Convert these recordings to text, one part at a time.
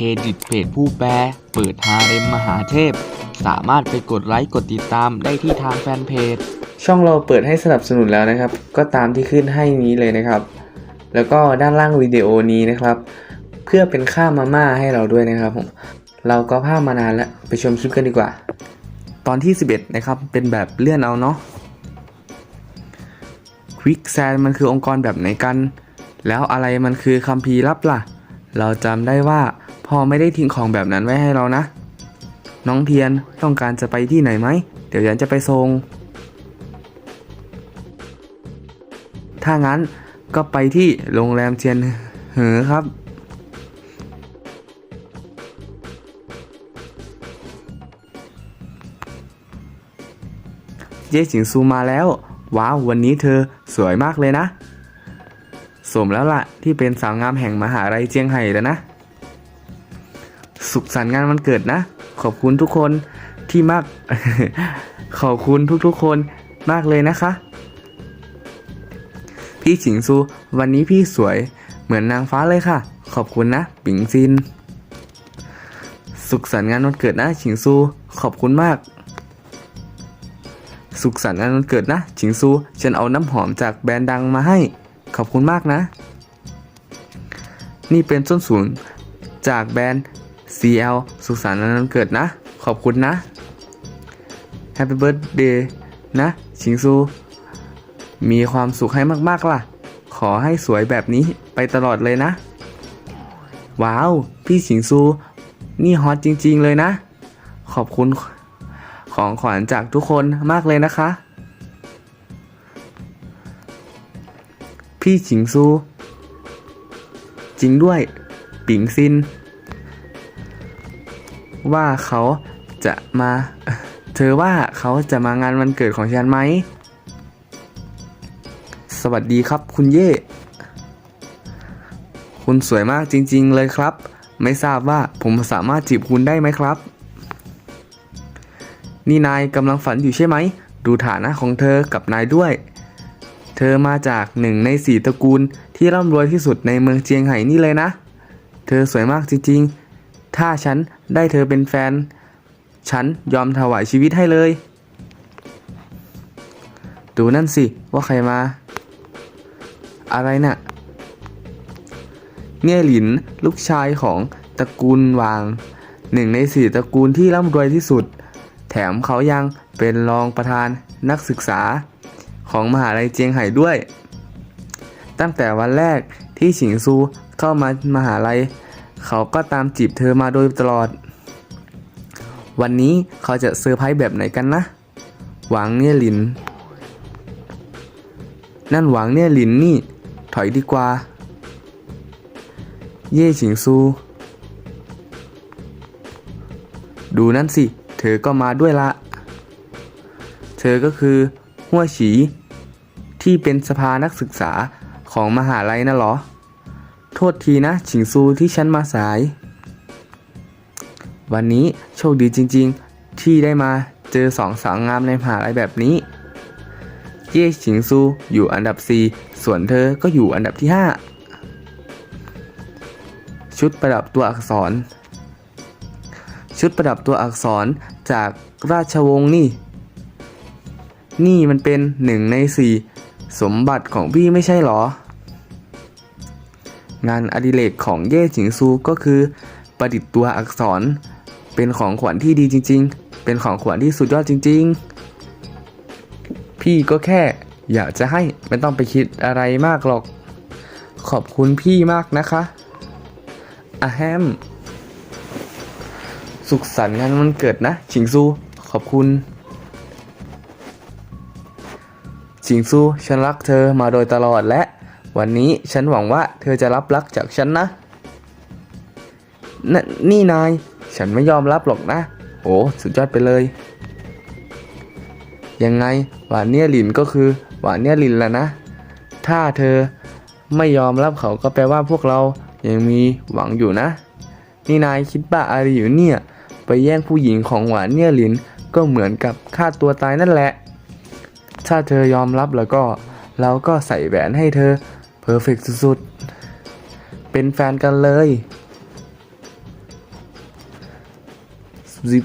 เครดิตเพจผู้แปล เปิดฮาเร็มมหาเทพ สามารถไปกดไลค์กดติดตามได้ที่ทางแฟนเพจ ช่องเราเปิดให้สนับสนุนแล้วนะครับ ก็ตามที่ขึ้นให้นี้เลยนะครับ แล้วก็ด้านล่างวิดีโอนี้นะครับ เพื่อเป็นค่ามาม่าให้เราด้วยนะครับผมเราก็ภาพมานานแล้วไปชมคลิปกันดีกว่า ตอนที่ 11 นะครับ เป็นแบบเลื่อนเอาเนาะควิกแซนมันคือองค์กรแบบไหนกัน แล้วอะไรมันคือคัมภีร์ลับล่ะ เราจำได้ว่า พ่อไม่ได้ทิ้งของแบบนั้นไว้ให้เรานะ น้องเทียนต้องการจะไปที่ไหนไหม เดี๋ยวฉันจะไปส่ง ถ้างั้นก็ไปที่โรงแรมเทียนเหอครับ เย่จิงซูมาแล้ว ว้าว วันนี้เธอสวยมากเลยนะ สมแล้วล่ะ ที่เป็นสาวงามแห่งมหาลัยเจียงไห่แล้วนะ สุขสันต์งานวันเกิดนะ ขอบคุณทุกคนที่มาก ขอบคุณทุกๆคนมากเลยนะคะ พี่ฉิงซู วันนี้พี่สวยเหมือนนางฟ้าเลยค่ะ ขอบคุณนะ ปิงซิน สุขสันต์งานวันเกิดนะ ฉิงซู ขอบคุณมาก สุขสันต์งานวันเกิดนะ ฉิงซู ฉันเอาน้ำหอมจากแบรนด์ดังมาให้ ขอบคุณมากนะ นี่เป็นส้นสูงจากแบรนด์ CL สุขสันต์วันเกิดนะ ขอบคุณนะ Happy Birthday นะฉิงซู มีความสุขให้มากๆล่ะ ขอให้สวยแบบนี้ไปตลอดเลยนะ ว้าว พี่ฉิงซู นี่ฮอตจริงๆเลยนะ ขอบคุณของขวัญจากทุกคนมากเลยนะคะ พี่ฉิงซู จริงด้วย ปิงซิน ว่าเขาจะมา เธอว่าเขาจะมางานวันเกิดของฉันไหม สวัสดีครับคุณเย่ คุณสวยมากจริง ๆ เลยครับ ไม่ทราบว่าผมสามารถจีบคุณได้ไหมครับ นี่นายกำลังฝันอยู่ใช่ไหม ดูฐานะของเธอกับนายด้วย เธอมาจากหนึ่งในสี่ตระกูลที่ร่ำรวยที่สุดในเมืองเจียงไห่นี่เลยนะ เธอสวยมากจริง ๆ ถ้าฉันได้เธอเป็นแฟน ฉันยอมถวายชีวิตให้เลย ดูนั่นสิว่าใครมา อะไรนะ่ะ เนี่ยหลินลูกชายของตระกูลวาง หนึ่งในสี่ตระกูลที่ร่ำรวยที่สุด แถมเขายังเป็นรองประธานนักศึกษาของมหาลัยเจียงไห่ด้วย ตั้งแต่วันแรกที่ฉิงซูเข้ามามหาลัย เขาก็ตามจีบเธอมาโดยตลอด วันนี้เขาจะเซอร์ไพรส์แบบไหนกันนะ หวังเนี่ยหลิน นั่นหวังเนี่ยหลินนี่ ถอยดีกว่า เย่ฉิงซู ดูนั่นสิ เธอก็มาด้วยละ เธอก็คือหัวฉี ที่เป็นสภานักศึกษาของมหาลัยนะเหรอ โทษทีนะ ฉิงซูที่ฉันมาสาย วันนี้โชคดีจริงๆ ที่ได้มาเจอสองสาวงามในมหาลัยแบบนี้ เย่ฉิงซูอยู่อันดับ 4 ส่วนเธอก็อยู่อันดับที่ 5 ชุดประดับตัวอักษร ชุดประดับตัวอักษรจากราชวงศ์นี่ นี่มันเป็นหนึ่งในสี่สมบัติของพี่ไม่ใช่หรอ งานอดิเรกของเย่จิงซูก็คือ ประดิษฐ์ตัวอักษร เป็นของขวัญที่ดีจริง ๆ เป็นของขวัญที่สุดยอดจริง ๆ พี่ก็แค่อยากจะให้ไม่ต้องไปคิดอะไรมากหรอก ขอบคุณพี่มากนะคะอะแฮม สุขสันต์งานวันเกิดนะ ชิงซู ขอบคุณ ชิงซู ฉันรักเธอมาโดยตลอดและ วันนี้ฉันหวังว่าเธอจะรับรักจากฉันนะนนี่นาย ฉันไม่ยอมรับหรอกนะ โอ้สุดยอดไปเลย ยังไงหวานเนี่ยหลินก็คือหวานเนี่ยหลินแหละนะ ถ้าเธอไม่ยอมรับเขาก็แปลว่าพวกเรายังมีหวังอยู่นะ นี่นายคิดบ้าอะไรอยู่เนี่ย ไปแย่งผู้หญิงของหวานเนี่ยลินก็เหมือนกับฆ่าตัวตายนั่นแหละ ถ้าเธอยอมรับแล้วก็ เราก็ใส่แหวนให้เธอ เพอร์เฟกสุดๆ เป็นแฟนกันเลยซิ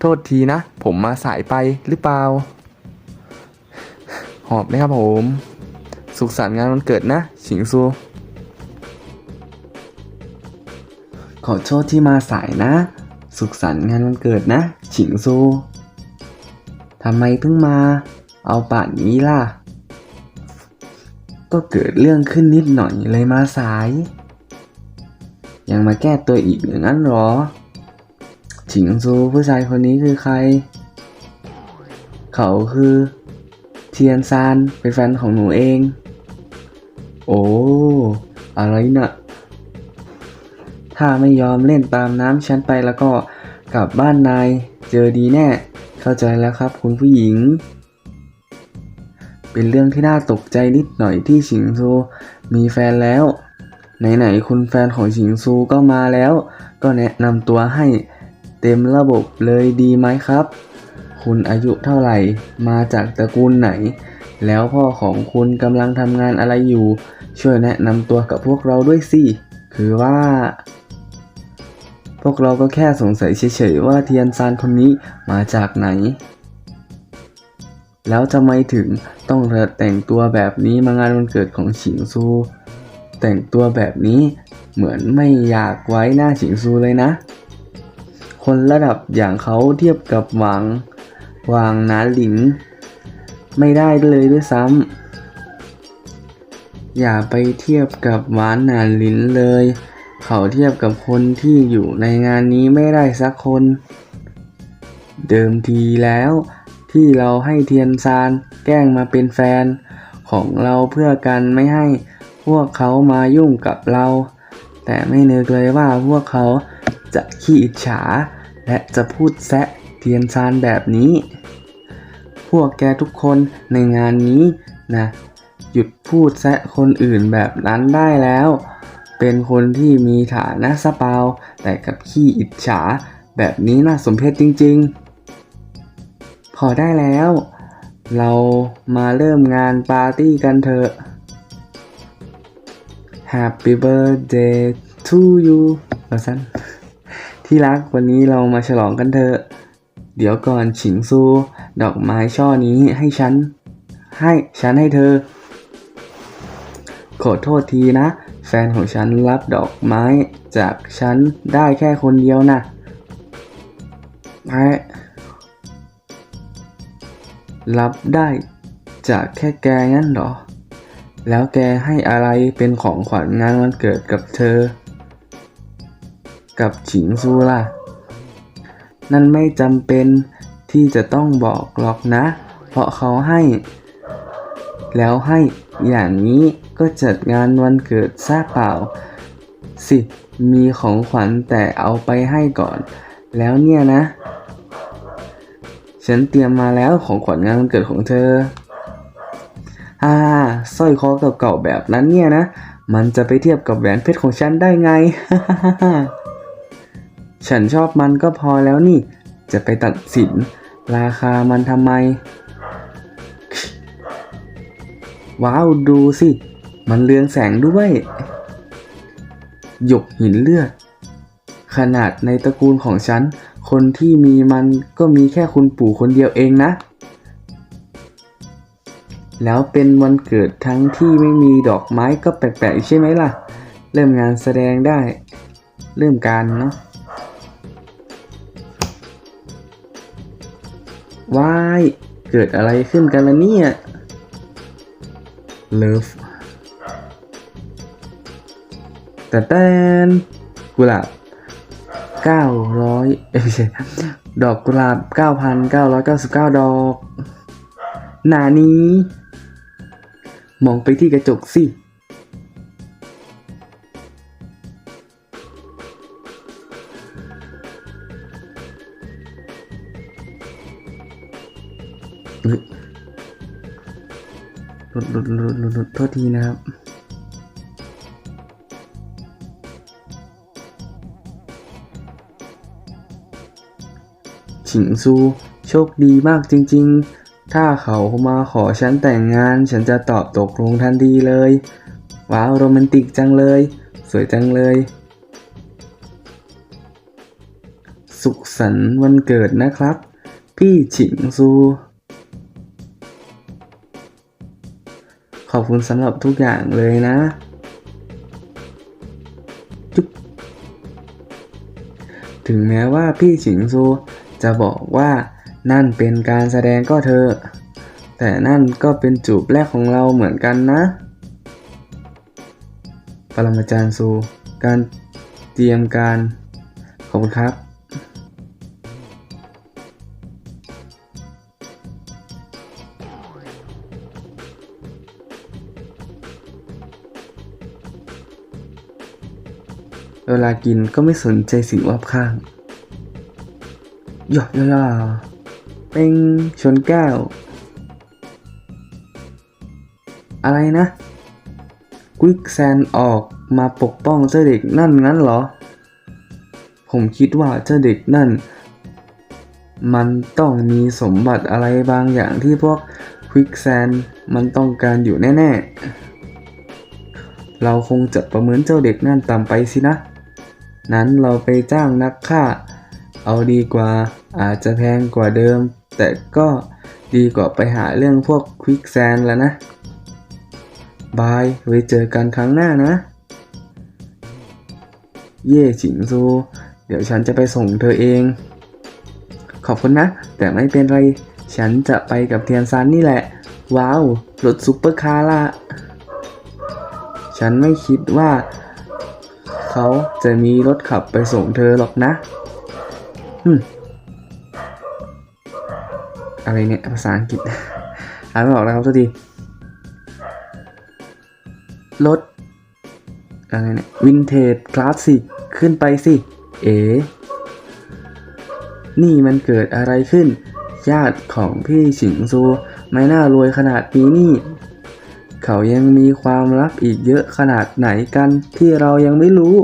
โทษทีนะ ผมมาสายไปหรือเปล่า หอบนะครับผม สุขสันต์งานวันเกิดนะฉิงซู ขอโทษที่มาสายนะ สุขสันต์งานวันเกิดนะฉิงซูทำไมเพิ่งมา เอาป่านนี้ล่ะ ก็เกิดเรื่องขึ้นนิดหน่อยเลยมาสาย ยังมาแก้ตัวอีกอย่างนั้นเหรอ ฉิงซูผู้ชายคนนี้คือใคร เขาคือ เทียนซานเป็นแฟนของหนูเอง โอ้ อะไรนะ่ะ ถ้าไม่ยอมเล่นตามน้ำฉันไปแล้วก็กลับบ้านนาย เจอดีแน่ เข้าใจแล้วครับคุณผู้หญิง เป็นเรื่องที่น่าตกใจนิดหน่อยที่ฉิงซูมีแฟนแล้ว ไหนๆคุณแฟนของฉิงซูก็มาแล้ว ก็แนะนำตัวให้เต็มระบบเลยดีไหมครับ คุณอายุเท่าไหร่ มาจากตระกูลไหน แล้วพ่อของคุณกำลังทำงานอะไรอยู่ ช่วยแนะนำตัวกับพวกเราด้วยสิ คือว่า พวกเราก็แค่สงสัยเฉยๆว่าเทียนซานคนนี้มาจากไหน แล้วทำไมถึงต้องแต่งตัวแบบนี้มางานวันเกิดของฉิงซู แต่งตัวแบบนี้เหมือนไม่อยากไว้หน้าฉิงซูเลยนะ คนระดับอย่างเขาเทียบกับหวังหวางนาหลินไม่ได้เลยด้วยซ้ำอย่าไปเทียบกับหวานนาหลินเลย เขาเทียบกับคนที่อยู่ในงานนี้ไม่ได้สักคน เดิมทีแล้ว ที่เราให้เทียนซานแกล้งมาเป็นแฟน ของเราเพื่อกันไม่ให้พวกเขามายุ่งกับเรา แต่ไม่นึกเลยว่าพวกเขาจะขี้อิจฉา และจะพูดแซะเทียนซานแบบนี้ พวกแกทุกคนในงานนี้นะหยุดพูดแซะคนอื่นแบบนั้นได้แล้ว เป็นคนที่มีฐานะสเปาแต่กับขี้อิจฉา แบบนี้น่าสมเพชจริง ๆ พอได้แล้ว เรามาเริ่มงานปาร์ตี้กันเถอะ Happy birthday to you ว่าสั้นที่รักวันนี้เรามาฉลองกันเถอะ เดี๋ยวก่อนฉิงซู ดอกไม้ช่อนี้ให้ฉัน ให้ฉันให้เธอ ขอโทษทีนะ แฟนของฉันรับดอกไม้จากฉันได้แค่คนเดียวนะไอ้ รับได้จากแค่แกงั้นหรอ แล้วแกให้อะไรเป็นของขวัญงานวันเกิดกับเธอ กับฉิงซูล่ะ นั่นไม่จำเป็นที่จะต้องบอกหรอกนะ เพราะเขาให้ แล้วให้อย่างนี้ก็จัดงานวันเกิดซะเปล่า สิ มีของขวัญแต่เอาไปให้ก่อน แล้วเนี่ยนะ ฉันเตรียมมาแล้วของขวัญงานวันเกิดของเธออ่าสร้อยคอเก่าๆแบบนั้นเนี่ยนะ มันจะไปเทียบกับแหวนเพชรของฉันได้ไง ฉันชอบมันก็พอแล้วนี่ จะไปตัดสิน ราคามันทำไม ว้าวดูสิ มันเรืองแสงด้วย หยกหินเลือด ขนาดในตระกูลของฉัน คนที่มีมันก็มีแค่คุณปู่คนเดียวเองนะ แล้วเป็นวันเกิดทั้งที่ไม่มีดอกไม้ก็แปลกๆใช่ไหมล่ะ เริ่มงานแสดงได้ เริ่มการเนาะว้ายเกิดอะไรขึ้นกันล่ะเนี่ยเลิฟแต่แตนกุหลาบ 900เอ้ยไม่ใช่ดอกกุหลาบ 9,999 ดอก หนานี้ มองไปที่กระจกสิ หลุดหลุดหลุดหลุดโทษทีนะครับ ฉิงซู โชคดีมากจริงๆ ถ้าเขามาขอฉันแต่งงาน ฉันจะตอบตกลงทันทีเลย ว้าวโรแมนติกจังเลย สวยจังเลย สุขสันต์วันเกิดนะครับ พี่ฉิงซู ขอบคุณสำหรับทุกอย่างเลยนะจุ๊บถึงแม้ว่าพี่ฉิงซู จะบอกว่านั่นเป็นการแสดงก็เถอะแต่นั่นก็เป็นจูบแรกของเราเหมือนกันนะ ปรมาจารย์ซู การเตรียมการ ขอบคุณครับ เวลากินก็ไม่สนใจสิ่งรอบข้าง หยอกย่อๆเป็นชนแก้ว อะไรนะควิกแซนออกมาปกป้องเจ้าเด็กนั่นงั้นเหรอ ผมคิดว่าเจ้าเด็กนั่น มันต้องมีสมบัติอะไรบางอย่างที่พวกควิกแซนมันต้องการอยู่แน่ๆ เราคงจะประเมินเจ้าเด็กนั่นต่ำไปสินะ นั้นเราไปจ้างนักฆ่า เอาดีกว่า อาจจะแพงกว่าเดิม แต่ก็ดีกว่าไปหาเรื่องพวกควิกแซนแล้วนะ บาย ไว้เจอกันครั้งหน้านะ เย่จิงซู เดี๋ยวฉันจะไปส่งเธอเอง ขอบคุณนะ แต่ไม่เป็นไร ฉันจะไปกับเทียนซานนี่แหละ ว้าว รถซุปเปอร์คาร์ละฉันไม่คิดว่า เขาจะมีรถขับไปส่งเธอหรอกนะฮึม อะไรเนี่ยภาษาอังกฤษอ่านไม่ออกแล้วครับทุกทีรถอะไรเนี่ยวินเทจคลาสสิกขึ้นไปสิ เอ๋นี่มันเกิดอะไรขึ้น ญาติของพี่ฉิงซู ไม่น่ารวยขนาดนี้นี่ เขายังมีความลับอีกเยอะขนาดไหนกันที่เรายังไม่รู้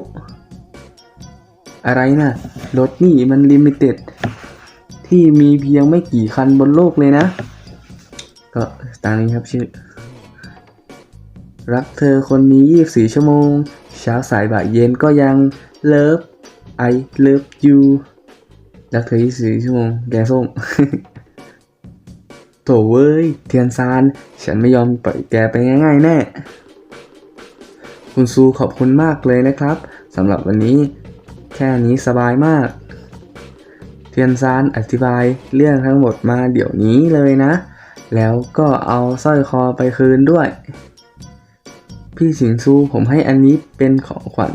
อะไรนะรถนี่มันลิมิเต็ด ที่มีเพียงไม่กี่คันบนโลกเลยนะ ก็ตามนี้ครับชื่อ รักเธอคนนี้ 24 ชั่วโมง เช้าสายบ่ายเย็นก็ยัง Love I love you รักเธอ 24 ชั่วโมง แกส้มโถเว้ย เทียนซาน ฉันไม่ยอมปล่อยแกไปง่ายๆแน่ คุณซูขอบคุณมากเลยนะครับสำหรับวันนี้ แค่นี้สบายมาก เทียนซานอธิบายเรื่องทั้งหมดมาเดี๋ยวนี้เลยนะ แล้วก็เอาสร้อยคอไปคืนด้วย พี่สิงซูผมให้อันนี้เป็นของขวัญ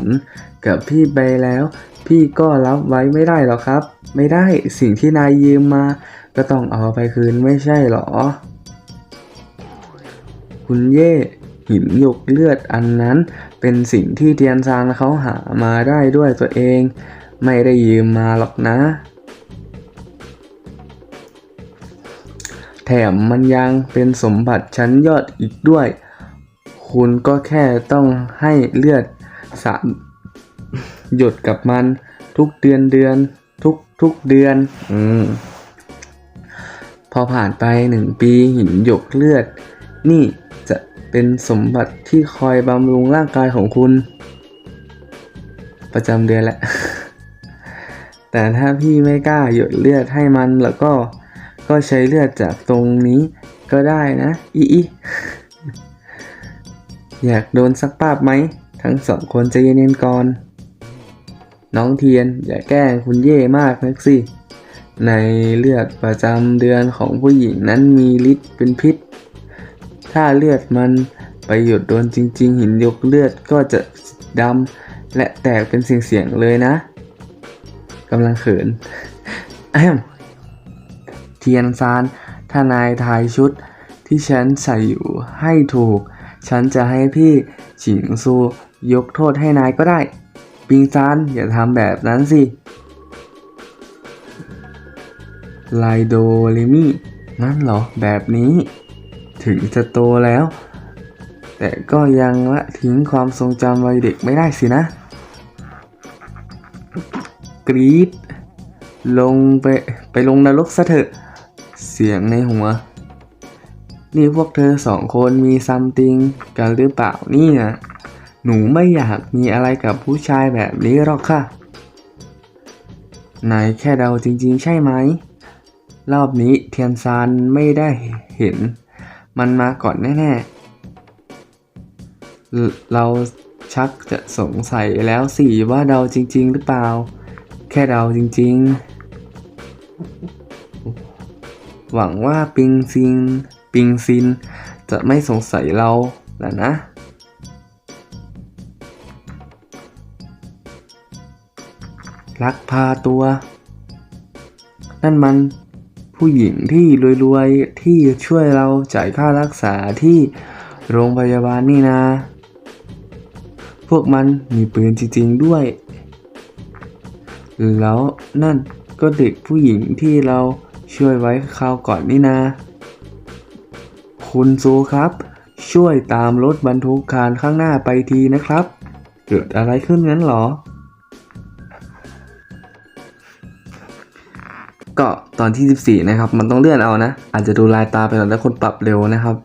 กับพี่ไปแล้ว พี่ก็รับไว้ไม่ได้หรอกครับ ไม่ได้สิ่งที่นายยืมมา ก็ต้องเอาไปคืนไม่ใช่หรอ คุณเย่หินหยกเลือดอันนั้น เป็นสิ่งที่เทียนซานเขาหามาได้ด้วยตัวเอง ไม่ได้ยืมมาหรอกนะ แถมมันยังเป็นสมบัติชั้นยอดอีกด้วย คุณก็แค่ต้องให้เลือดสามหยดกับมันทุกเดือนเดือน ทุกทุกเดือน อืม พอผ่านไปหนึ่งปีหินหยกเลือด นี่จะเป็นสมบัติที่คอยบำรุงร่างกายของคุณ ประจำเดือนแหละ แต่ถ้าพี่ไม่กล้าหยดเลือดให้มันแล้วก็ ก็ใช้เลือดจากตรงนี้ก็ได้นะ อีอีอยากโดนสักปาบไหม ทั้งสองคนจะเย็นๆก่อน น้องเทียนอย่าแกล้งคุณเย่มากนักสิ ในเลือดประจำเดือนของผู้หญิงนั้นมีฤทธิ์เป็นพิษ ถ้าเลือดมันไปหยดโดนจริง ๆ หินยกเลือดก็จะดำและแตกเป็นเสียงๆเลยนะกำลังเขินแอม เทียนซานถ้านายทายชุด ที่ฉันใส่อยู่ให้ถูก ฉันจะให้พี่ฉิงซูยกโทษให้นายก็ได้ ปิงซานอย่าทำแบบนั้นสิ ไลโดเลมี่นั่นเหรอแบบนี้ ถึงจะโตแล้ว แต่ก็ยังละทิ้งความทรงจำวัยเด็กไม่ได้สินะ กรีดลงไป ไปลงนรกซะเถอะ สียงในหัว นี่พวกเธอสองคนมีซัมติงกันหรือเปล่านี่ยหนูไม่อยากมีอะไรกับผู้ชายแบบนี้หรอกค่ะนายแค่เดาจริงๆ ใช่ไหม รอบนี้เทียนซานไม่ได้เห็น มันมาก่อนแน่ๆ เรเราชักจะสงสัยแล้วสิว่าเดาจริง ๆ หรือเปล่า แค่เดาจริง ๆ หวังว่าปิงซิน ปิงซิน จะไม่สงสัยเราแหละนะ ลักพาตัว นั่นมันผู้หญิงที่รวยๆ ที่ช่วยเราจ่ายค่ารักษาที่โรงพยาบาลนี่นะ พวกมันมีปืนจริงๆด้วย แล้วนั่นก็เด็กผู้หญิงที่เรา ช่วยไว้คราวก่อนนี่นะคุณซูครับ ช่วยตามรถบรรทุกคานข้างหน้าไปทีนะครับ เกิดอะไรขึ้นงั้นหรอ ก็ตอนที่ 14 นะครับ มันต้องเลื่อนเอานะ อาจจะดูลายตาไปหน่อยแล้วคนปรับเร็วนะครับ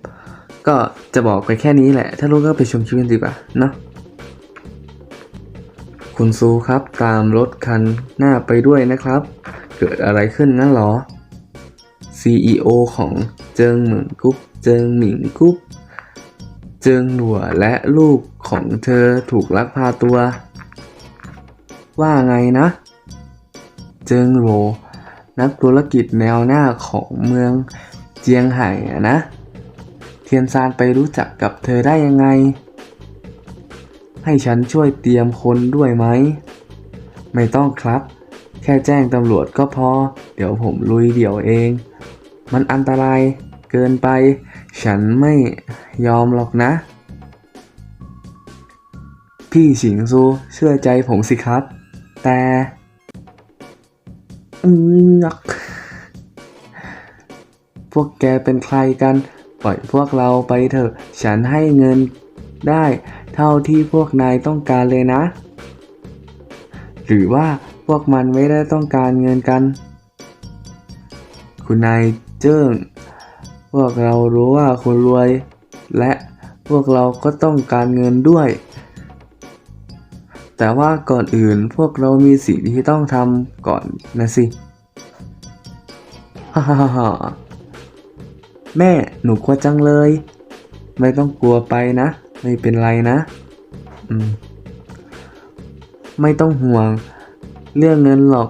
ก็จะบอกไปแค่นี้แหละ ถ้ารู้ก็ไปชมคลิปกันดีกว่าเนาะคุณซูครับตามรถคันหน้าไปด้วยนะครับ เกิดอะไรขึ้นงั้นหรอ CEO ของเจิงเหมิงกุ๊บเจิงหมิงกุ๊บเจิงหลัวและลูกของเธอถูกลักพาตัว ว่าไงนะ เจิงโหลนักธุรกิจแนวหน้าของเมืองเจียงไห่นะ เทียนซานไปรู้จักกับเธอได้ยังไง ให้ฉันช่วยเตรียมคนด้วยไหม ไม่ต้องครับ แค่แจ้งตำรวจก็พอ เดี๋ยวผมลุยเดี่ยวเอง มันอันตรายเกินไป ฉันไม่ยอมหรอกนะ พี่ฉิงซูเชื่อใจผมสิครับ แต่อืมยักพวกแกเป็นใครกัน ปล่อยพวกเราไปเถอะ ฉันให้เงินได้เท่าที่พวกนายต้องการเลยนะ หรือว่าพวกมันไม่ได้ต้องการเงินกัน คุณนายเจิ้ง พวกเรารู้ว่าคุณรวย และพวกเราก็ต้องการเงินด้วย แต่ว่าก่อนอื่นพวกเรามีสิ่งที่ต้องทำก่อนนะสิ ฮ่าฮ่าฮ่าแม่หนูกลัวจังเลย ไม่ต้องกลัวไปนะ ไม่เป็นไรนะอืมไม่ต้องห่วง เรื่องเงินหรอก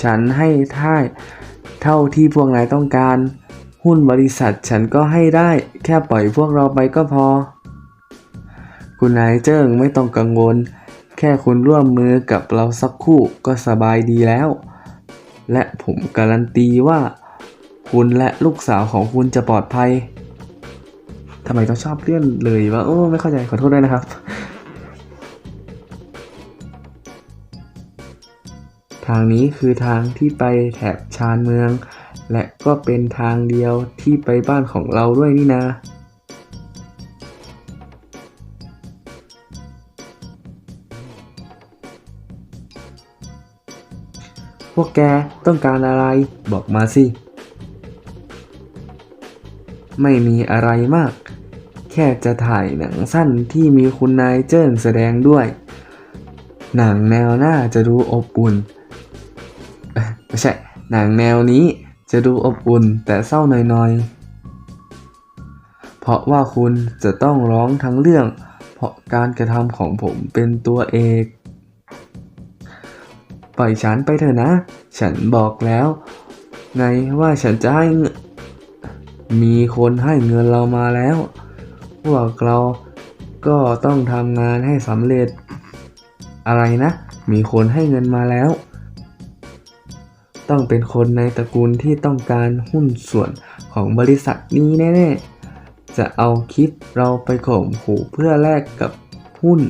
ฉันให้ท่าย เท่าที่พวกนายต้องการ หุ้นบริษัทฉันก็ให้ได้ แค่ปล่อยพวกเราไปก็พอ คุณนายเจิ้งไม่ต้องกังวล แค่คุณร่วมมือกับเราสักคู่ก็สบายดีแล้ว และผมการันตีว่า คุณและลูกสาวของคุณจะปลอดภัยทำไมต้องชอบเลื่อนเลยวะโอ้ไม่เข้าใจขอโทษด้วยนะครับ ทางนี้คือทางที่ไปแถบชานเมือง และก็เป็นทางเดียวที่ไปบ้านของเราด้วยนี่นะ พวกแกต้องการอะไรบอกมาสิ ไม่มีอะไรมาก แค่จะถ่ายหนังสั้นที่มีคุณนายเจิ้งแสดงด้วย หนังแนวหน้าจะดูอบอุ่น ไม่ใช่ หนังแนวนี้จะดูอบอุ่นแต่เศร้าหน่อยๆ เพราะว่าคุณจะต้องร้องทั้งเรื่อง เพราะการกระทำของผมเป็นตัวเอกปล่อยฉันไปเถอะนะ ฉันบอกแล้วไงว่าฉันจะให้ มีคนให้เงินเรามาแล้ว พวกเราก็ต้องทำงานให้สำเร็จ อะไรนะ มีคนให้เงินมาแล้ว ต้องเป็นคนในตระกูลที่ต้องการหุ้นส่วนของบริษัทนี้แน่ๆ จะเอาคลิปเราไปข่มขู่เพื่อแลกกับหุ้น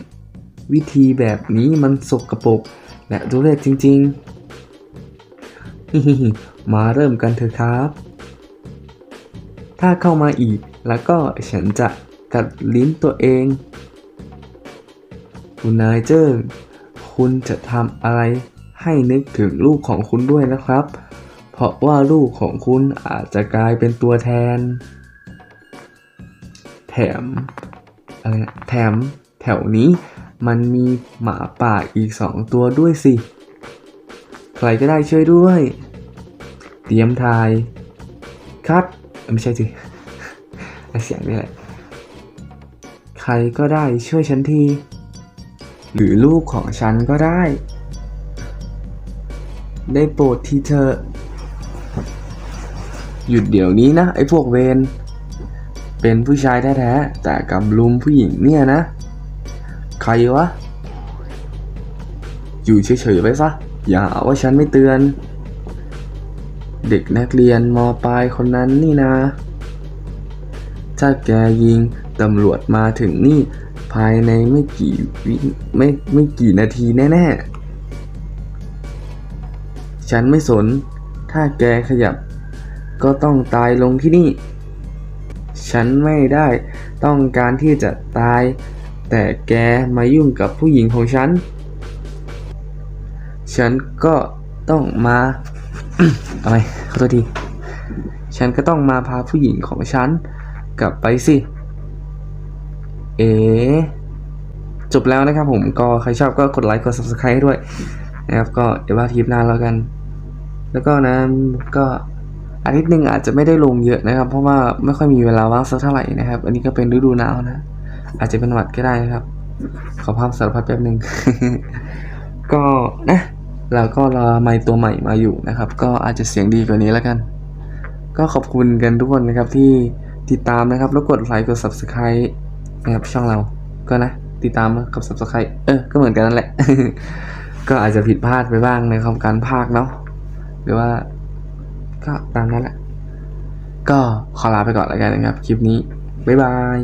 วิธีแบบนี้มันสกปรกและทุเรศจริงๆ มาเริ่มกันเถอะครับ ถ้าเข้ามาอีกแล้วก็ฉันจะกัดลิ้นตัวเอง คุณนายเจิ้งคุณจะทำอะไร ให้นึกถึงลูกของคุณด้วยนะครับ เพราะว่าลูกของคุณอาจจะกลายเป็นตัวแทน แถมอะไรนะแถมแถวนี้มันมีหมาป่าอีกสองตัวด้วยสิ ใครก็ได้ช่วยด้วย เตรียมทาย ครับ ไม่ใช่สิเสียงนี่แหละ ใครก็ได้ช่วยฉันที หรือลูกของฉันก็ได้ ได้โปรดทีเธอ หยุดเดี๋ยวนี้นะ ไอ้พวกเวนเป็นผู้ชายแท้ๆ แต่กำลุมผู้หญิงเนี่ยนะ ใครวะ อยู่เฉยๆไว้ซะ อย่าหาว่าฉันไม่เตือน เด็กนักเรียนมปลายคนนั้นนี่นะ ถ้าแกยิงตำรวจมาถึงนี่ภายในไม่กี่วิไม่ไม่กี่นาทีแน่ๆ ฉันไม่สน ถ้าแกขยับ ก็ต้องตายลงที่นี่ ฉันไม่ได้ต้องการที่จะตาย แต่แกมายุ่งกับผู้หญิงของฉัน ฉันก็ต้องมาอาไปขอโทษที ฉันก็ต้องมาพาผู้หญิงของฉัน กลับไปสิ เอ๋จบแล้วนะครับผมก็ใครชอบก็กดไลค์กด subscribe ให้ด้วยนะครับก็เดี๋ยวว่าทีมหน้าแล้วกัน แล้วก็นะก็อาทิตย์หนึ่งอาจจะไม่ได้ลงเยอะนะครับ เพราะว่าไม่ค่อยมีเวลาว่างสักเท่าไหร่นะครับ อันนี้ก็เป็นฤดูหนาวนะ อาจจะเป็นหวัดก็ได้นะครับ ขอภาพสารพัดแป๊บหนึ่งก็นะเราก็รอไมค์ตัวใหม่มาอยู่นะครับ ก็อาจจะเสียงดีกว่านี้แล้วกัน ก็ขอบคุณกันทุกคนนะครับที่ติดตามนะครับ แล้วกดไลค์กด subscribe นะครับช่องเราก็นะ ติดตามกับ subscribe เออ ก็เหมือนกันนั่นแหละ ก็อาจจะผิดพลาดไปบ้างในครับการพากเนาะ หรือว่าก็ตามนั้นแหละ ก็ขอลาไปก่อนแล้วกันนะครับ คลิปนี้ บ๊ายบาย